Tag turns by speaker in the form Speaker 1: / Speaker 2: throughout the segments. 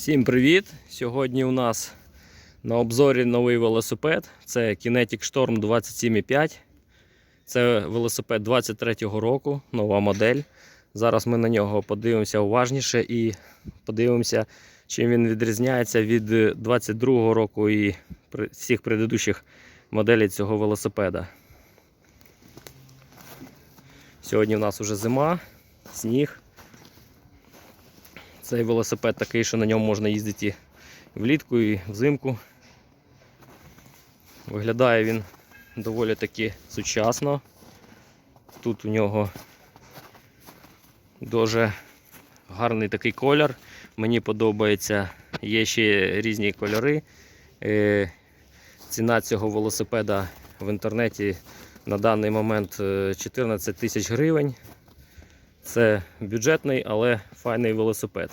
Speaker 1: Всім привіт! Сьогодні у нас на обзорі новий велосипед. Це Kinetic Storm 27.5. Це велосипед 23-го року, нова модель. Зараз ми на нього подивимося уважніше і подивимося, чим він відрізняється від 22-го року і всіх предыдущих моделей цього велосипеда. Сьогодні у нас вже зима, сніг. Цей велосипед такий, що на ньому можна їздити і влітку і взимку. Виглядає він доволі таки сучасно. Тут у нього дуже гарний такий колір. Мені подобається. Є ще різні кольори. Е, Ціна цього велосипеда в інтернеті на даний момент е, 14 тисяч гривень. Це бюджетний, але файний велосипед.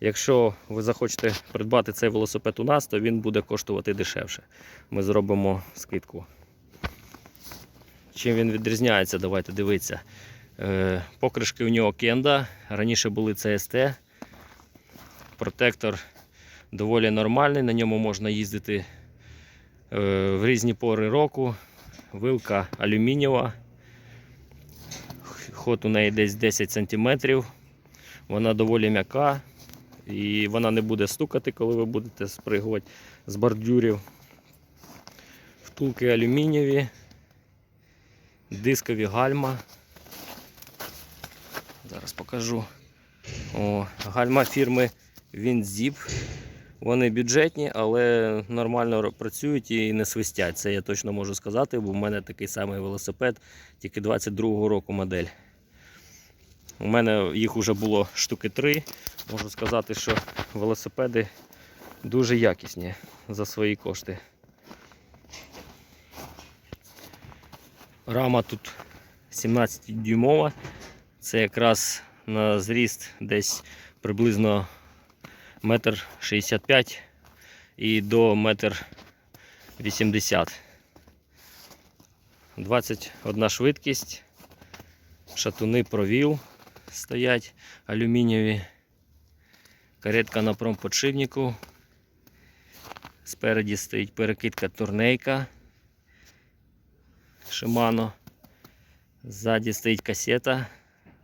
Speaker 1: Якщо ви захочете придбати цей велосипед у нас, то він буде коштувати дешевше. Ми зробимо скидку. Чим він відрізняється, давайте дивитися. Е, покришки у нього Кенда, раніше були CST. Протектор доволі нормальний, на ньому можна їздити е, в різні пори року. Вилка алюмінієва. Ход у неї десь 10 см. Вона доволі м'яка і вона не буде стукати, коли ви будете спригувати з бордюрів. Втулки алюмінієві, дискові гальма. Зараз покажу. О, гальма фірми Winzip. Вони бюджетні, але нормально працюють і не свистять. Це я точно можу сказати, бо в мене такий самий велосипед, тільки 22-го року модель. У мене їх вже було штуки три. Можу сказати, що велосипеди дуже якісні за свої кошти. Рама тут 17-дюймова. Це якраз на зріст десь приблизно метр 65 і до метр 80. 21 швидкість. Шатуни провів стоять алюмінієві. Каретка на промподшипнику. Спереді стоїть перекидка турнейка. Shimano. Ззаді стоїть касета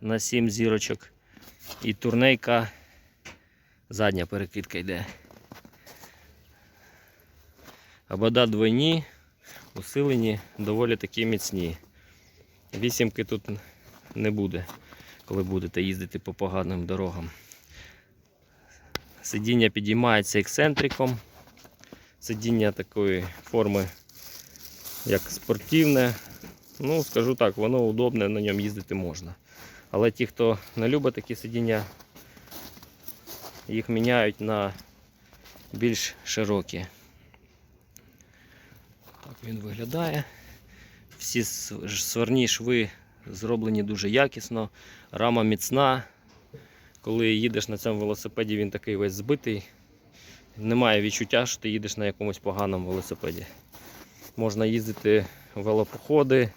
Speaker 1: на 7 зірочок. І турнейка. Задня перекидка йде. Обода двойні, усилені, доволі такі міцні. Вісімки тут не буде, коли будете їздити по поганим дорогам. Сидіння підіймається ексцентриком. Сидіння такої форми, як спортивне. Ну, скажу так, воно удобне, на ньому їздити можна. Але ті, хто не любить такі сидіння, їх міняють на більш широкі. Так він виглядає. Всі св- сварні шви зроблені дуже якісно, рама міцна. Коли їдеш на цьому велосипеді, він такий весь збитий. Немає відчуття, що ти їдеш на якомусь поганому велосипеді. Можна їздити велопоходи,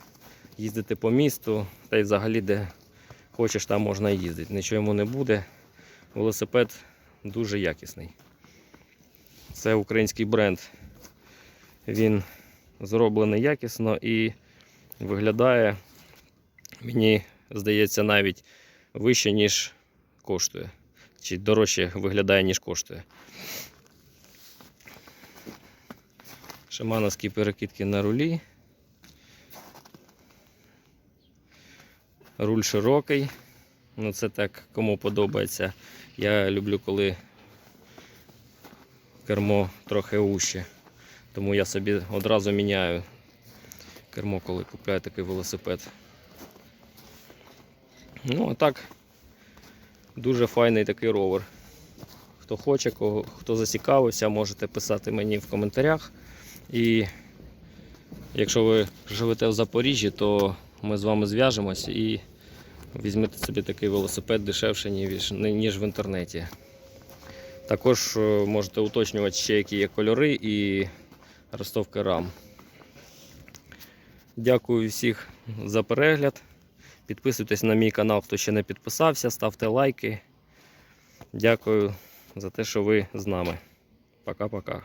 Speaker 1: їздити по місту, та й взагалі де хочеш, там можна їздити. Нічого йому не буде. Велосипед дуже якісний. Це український бренд. Він зроблений якісно і виглядає, мені здається, навіть вище, ніж коштує. Чи дорожче виглядає, ніж коштує. Шамановські перекидки на рулі. Руль широкий. Ну це так кому подобається. Я люблю, коли кермо трохи вуще. Тому я собі одразу міняю кермо, коли купляю такий велосипед. Ну, а так, дуже файний такий ровер. Хто хоче, кого, хто зацікавився, можете писати мені в коментарях. І якщо ви живете в Запоріжжі, то ми з вами зв'яжемось і візьмете собі такий велосипед дешевше, ніж, ніж в інтернеті. Також е, можете уточнювати ще, які є кольори і ростовки рам. Дякую всіх за перегляд. Підписуйтесь на мій канал, хто ще не підписався, ставте лайки. Дякую за те, що ви з нами. Пока-пока.